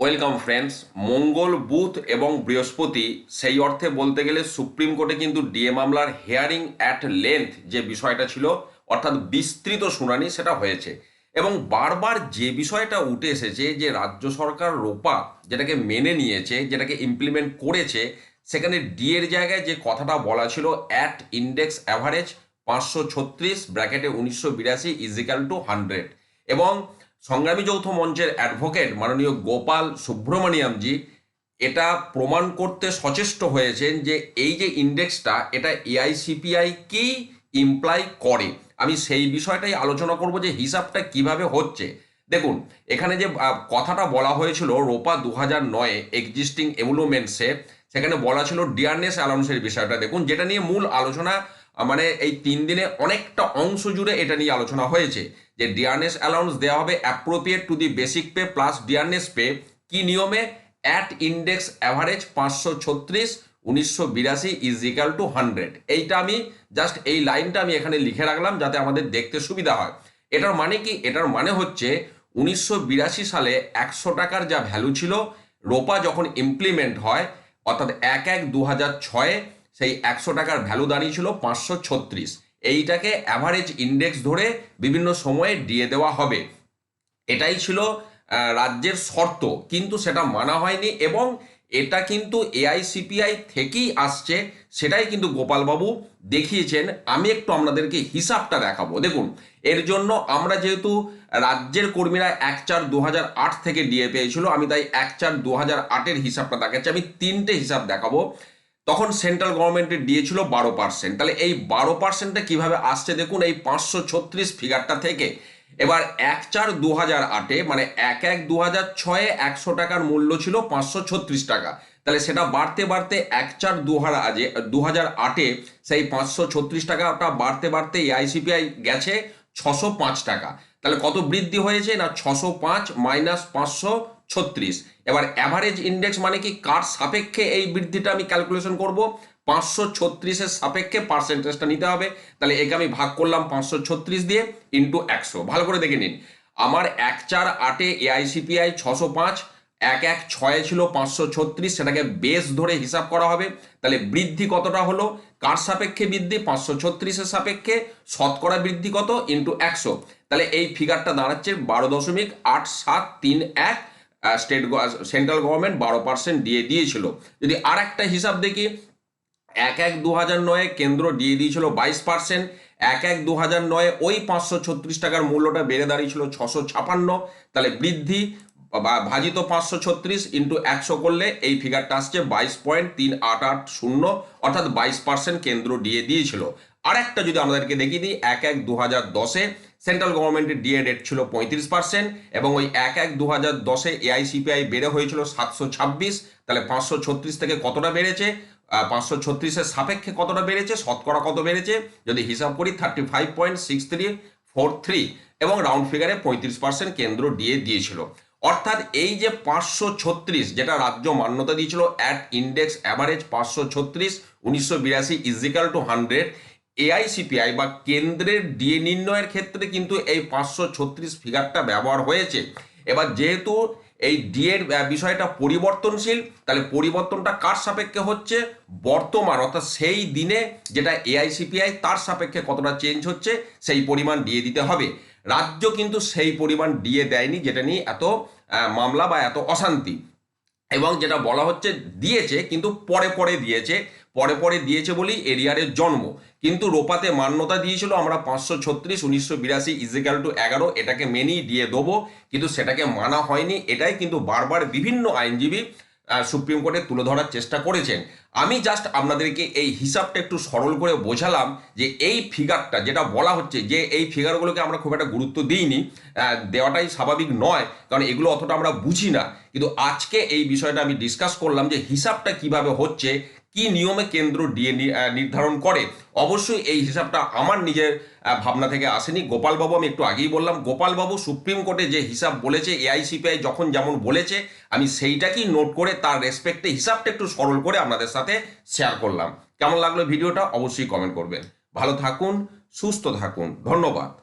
Welcome friends মঙ্গল, বুধ এবং বৃহস্পতি, সেই অর্থে বলতে গেলে সুপ্রিম কোর্টে কিন্তু ডিএ মামলার হেয়ারিং অ্যাট লেন্থ যে বিষয়টা ছিল, অর্থাৎ বিস্তৃত শুনানি সেটা হয়েছে। এবং বারবার যে বিষয়টা উঠে এসেছে যে রাজ্য সরকার রোপা যেটাকে মেনে নিয়েছে, যেটাকে ইমপ্লিমেন্ট করেছে, সেখানে ডি এর জায়গায় যে কথাটা বলা ছিল অ্যাট ইন্ডেক্স অ্যাভারেজ পাঁচশো ছত্রিশ ব্র্যাকেটে উনিশশো বিরাশি ইজিক্যাল টু হান্ড্রেড এবং সংগ্রামী যৌথ মঞ্চের অ্যাডভোকেট মাননীয় গোপাল সুব্রমণিয়ামজি এটা প্রমাণ করতে সচেষ্ট হয়েছেন যে এই যে ইন্ডেক্সটা এটা এআইসিপিআই কি ইমপ্লাই করে? আমি সেই বিষয়টাই আলোচনা করব যে হিসাবটা কীভাবে হচ্ছে। দেখুন, এখানে যে কথাটা বলা হয়েছিল, রোপা দু হাজার নয়ে এক্সিস্টিং এমুলোমেন্টসে সেখানে বলা ছিল ডিয়ারনেস অ্যালাউন্সের বিষয়টা। দেখুন, যেটা নিয়ে মূল আলোচনা মানে এই তিন দিনে অনেকটা অংশ জুড়ে এটা নিয়ে আলোচনা হয়েছে যে ডিয়ারনেস অ্যালাউন্স দেওয়া হবে appropriate to the basic pay plus dearness pay কি নিয়মে? অ্যাট ইন্ডেক্স অ্যাভারেজ পাঁচশো ছত্রিশ, উনিশশো বিরাশি ইজ ইকাল টু হান্ড্রেড এইটা আমি জাস্ট এই লাইনটা আমি এখানে লিখে রাখলাম যাতে আমাদের দেখতে সুবিধা হয়। এটার মানে কি? এটার মানে হচ্ছে উনিশশো বিরাশি সালে একশো টাকার যা ভ্যালু ছিল, রোপা যখন ইমপ্লিমেন্ট হয়, অর্থাৎ এক এক দু হাজার ছয়ে সেই একশো টাকার ভ্যালু দাঁড়িয়েছিল পাঁচশো ছত্রিশ। এইটাকে অ্যাভারেজ ইন্ডেক্স ধরে বিভিন্ন সময়ে দিয়ে দেওয়া হবে। এটাই ছিল রাজ্যের শর্ত। কিন্তু সেটা মানা হয়নি এবং এটা কিন্তু এআইসিপিআই থেকেই আসছে। সেটাই কিন্তু গোপালবাবু দেখিয়েছেন। আমি একটু আপনাদেরকে হিসাবটা দেখাবো। দেখুন, এর জন্য আমরা যেহেতু রাজ্যের কর্মীরা এক চার দু থেকে ডিএ পেয়েছিল, আমি তাই এক চার দু হাজার আটের হিসাবটা দেখাচ্ছি। আমি তিনটে হিসাব দেখাবো। তখন সেন্ট্রাল গভর্নমেন্টের দিয়েছিল বারো পার্সেন্ট তাহলে এই বারো পার্সেন্টটা কীভাবে আসছে দেখুন, এই পাঁচশো ছত্রিশ ফিগারটা থেকে। এবার এক চার দু হাজার আটে মানে এক এক দু হাজার ছয়ে একশো টাকার মূল্য ছিল পাঁচশো ছত্রিশ টাকা। তাহলে সেটা বাড়তে বাড়তে এক চার দু হাজার দু হাজার আটে সেই পাঁচশো ছত্রিশ টাকাটা বাড়তে বাড়তে এআইসিপিআই গেছে ছশো পাঁচ টাকা। তাহলে কত বৃদ্ধি হয়েছে না ছশো পাঁচ মাইনাস পাঁচশো ছত্রিশ। এবার অ্যাভারেজ ইন্ডেক্স মানে কি? কার সাপেক্ষে এই বৃদ্ধিটা আমি ক্যালকুলেশন করব? পাঁচশো ছত্রিশের সাপেক্ষে পার্সেন্টেজটা নিতে হবে। তাহলে একে আমি ভাগ করলাম পাঁচশো ছত্রিশ দিয়ে ইন্টু একশো। ভালো করে দেখে নিন। আমার এক চার আটে এআইসিপিআই ছশো পাঁচ, এক এক ছয়ে ছিল পাঁচশো ছত্রিশ, সেটাকে বেস ধরে হিসাব করা হবে। তাহলে বৃদ্ধি কতটা হলো? কার সাপেক্ষে বৃদ্ধি? পাঁচশো ছত্রিশের সাপেক্ষে শতকরা বৃদ্ধি কত? ইন্টু একশো। তাহলে এই ফিগারটা দাঁড়াচ্ছে বারো দশমিক আট সাত তিন এক স্টেট সেন্ট্রাল গভর্নমেন্ট বারো পার্সেন্ট দিয়ে দিয়েছিল। যদি আর একটা হিসাব দেখি, এক এক দু হাজার নয়ে কেন্দ্র দিয়ে দিয়েছিল বাইশ পার্সেন্ট এক এক দু হাজার নয়ে ওই পাঁচশো ছত্রিশ টাকার মূল্যটা বেড়ে দাঁড়িয়েছিল ছশো ছাপান্ন। তাহলে বৃদ্ধি ভাজিত পাঁচশো ছত্রিশ ইন্টু একশো করলে এই ফিগারটা আসছে বাইশ পয়েন্ট তিন আট আট শূন্য, অর্থাৎ বাইশ পার্সেন্ট কেন্দ্র দিয়ে দিয়েছিল। আর একটা যদি আমাদেরকে দেখিয়ে দিই, এক এক দু হাজার দশে সেন্ট্রাল গভর্নমেন্টের ডিএ রেট ছিল পঁয়ত্রিশ পার্সেন্ট এবং ওই এক এক দু হাজার দশে এআইসিপিআই বেড়ে হয়েছিল সাতশো ছাব্বিশ, তাহলে পাঁচশো ছত্রিশ থেকে কতটা বেড়েছে? পাঁচশো ছত্রিশের সাপেক্ষে কতটা বেড়েছে? শতকরা কত বেড়েছে? যদি হিসাব করি thirty five point six three four three এবং রাউন্ড ফিগারে পঁয়ত্রিশ পার্সেন্ট কেন্দ্র ডিএ দিয়েছিল। অর্থাৎ এই যে পাঁচশো ছত্রিশ যেটা রাজ্য মান্যতা দিয়েছিল অ্যাট ইন্ডেক্স অ্যাভারেজ পাঁচশো ছত্রিশ, উনিশশো বিরাশি ইজিক্যাল টু হান্ড্রেড এআইসিপিআই বা কেন্দ্রের ডিএ নির্ণয়ের ক্ষেত্রে কিন্তু এই পাঁচশো ছত্রিশ ফিগারটা ব্যবহার হয়েছে। এবার যেহেতু এই ডিএর বিষয়টা পরিবর্তনশীল, তাহলে পরিবর্তনটা কার সাপেক্ষে হচ্ছে? বর্তমান, অর্থাৎ সেই দিনে যেটা এআইসিপিআই তার সাপেক্ষে কতটা চেঞ্জ হচ্ছে? সেই পরিমাণ দিয়ে দিতে হবে। রাজ্য কিন্তু সেই পরিমাণ দিয়ে দেয়নি, যেটা নিয়ে এত মামলা বা এত অশান্তি। এবং যেটা বলা হচ্ছে দিয়েছে, কিন্তু পরে পরে দিয়েছে, পরে পরে দিয়েছে বলেই এরিয়ারের জন্ম। কিন্তু রোপাতে মান্যতা দিয়েছিল আমরা পাঁচশো ছত্রিশ, উনিশশো বিরাশি ইজিক্যাল টু এগারো, এটাকে মেনেই দিয়ে দেবো। কিন্তু সেটাকে মানা হয়নি, এটাই কিন্তু বারবার বিভিন্ন আইনজীবী সুপ্রিম কোর্টে তুলে ধরার চেষ্টা করেছেন। আমি জাস্ট আপনাদেরকে এই হিসাবটা একটু সরল করে বোঝালাম যে এই ফিগারটা যেটা বলা হচ্ছে যে এই ফিগারগুলোকে আমরা খুব একটা গুরুত্ব দিইনি দেওয়াটাই স্বাভাবিক নয়, কারণ এগুলো অতটা আমরা বুঝি না। কিন্তু আজকে এই বিষয়টা আমি ডিসকাস করলাম যে হিসাবটা কীভাবে হচ্ছে কি নিয়মে কেন্দ্র ডিএ নির্ধারণ করে? অবশ্যই এই হিসাবটা আমার নিজের ভাবনা থেকে আসেনি। গোপালবাবু, আমি একটু আগেই বললাম, গোপালবাবু সুপ্রিম কোর্টে যে হিসাব বলেছে এআইসিপিআই যখন যেমন বলেছে, আমি সেইটাকেই নোট করে তার রেসপেক্টে হিসাবটা একটু সরল করে আপনাদের সাথে শেয়ার করলাম। কেমন লাগল ভিডিওটা? অবশ্যই কমেন্ট করবেন। ভালো থাকুন, সুস্থ থাকুন। ধন্যবাদ।